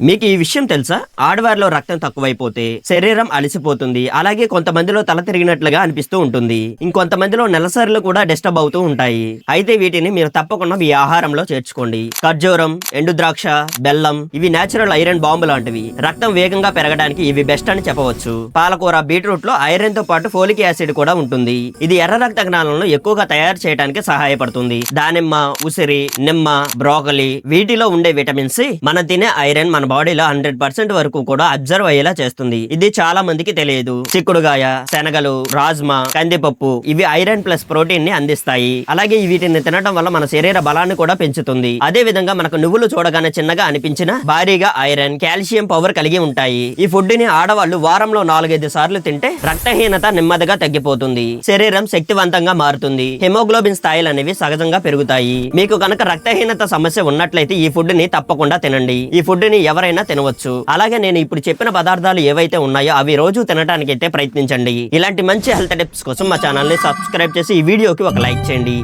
మీకు ఈ విషయం తెలుసా? ఆడవారిలో రక్తం తక్కువైపోతే శరీరం అలసిపోతుంది. అలాగే కొంతమందిలో తల తిరిగినట్లుగా అనిపిస్తూ ఉంటుంది. ఇంకొంతమందిలో నెలసరులు కూడా డిస్టర్బ్ అవుతూ ఉంటాయి. అయితే వీటిని మీరు తప్పకుండా మీ ఆహారంలో చేర్చుకోండి. ఖర్జూరం ఎండు ద్రాక్ష బెల్లం ఇవి నేచురల్ ఐరన్ బాంబు లాంటివి. రక్తం వేగంగా పెరగడానికి ఇవి బెస్ట్ అని చెప్పవచ్చు. పాలకూర బీట్రూట్లో ఐరన్తో పాటు ఫోలిక్ యాసిడ్ కూడా ఉంటుంది. ఇది ఎర్ర రక్త కణాలను ఎక్కువగా తయారు చేయడానికి సహాయపడుతుంది. దానిమ్మ ఉసిరి నిమ్మ బ్రోకలి వీటిలో ఉండే విటమిన్ సి మనం తినే ఐరన్ మన మన బాడీలో హండ్రెడ్ పర్సెంట్ వరకు కూడా అబ్జర్వ్ అయ్యేలా చేస్తుంది. ఇది చాలా మందికి తెలియదు. చిక్కుడుగాయ శనగలు రాజ్మా కందిపప్పు ఇవి ఐరన్ ప్లస్ ప్రోటీన్ని అందిస్తాయి. అలాగే వీటిని తినడం వల్ల మన శరీర బలాన్ని కూడా పెంచుతుంది. అదే విధంగా మనకు నువ్వులు చూడగానే చిన్నగా అనిపించిన భారీగా ఐరన్ కాల్షియం పవర్ కలిగి ఉంటాయి. ఈ ఫుడ్ని ఆడవాళ్ళు వారంలో నాలుగైదు సార్లు తింటే రక్తహీనత నెమ్మదిగా తగ్గిపోతుంది. శరీరం శక్తివంతంగా మారుతుంది. హిమోగ్లోబిన్ స్థాయిలు అనేవి సహజంగా పెరుగుతాయి. మీకు కనుక రక్తహీనత సమస్య ఉన్నట్లయితే ఈ ఫుడ్ని తప్పకుండా తినండి. ఈ ఫుడ్ని ఎవరైనా తినవచ్చు. అలాగే నేను ఇప్పుడు చెప్పిన పదార్థాలు ఏవైతే ఉన్నాయో అవి రోజు తినడానికి అయితే ప్రయత్నించండి. ఇలాంటి మంచి హెల్త్ టిప్స్ కోసం మా ఛానల్ని సబ్స్క్రైబ్ చేసి ఈ వీడియోకి ఒక లైక్ చేయండి.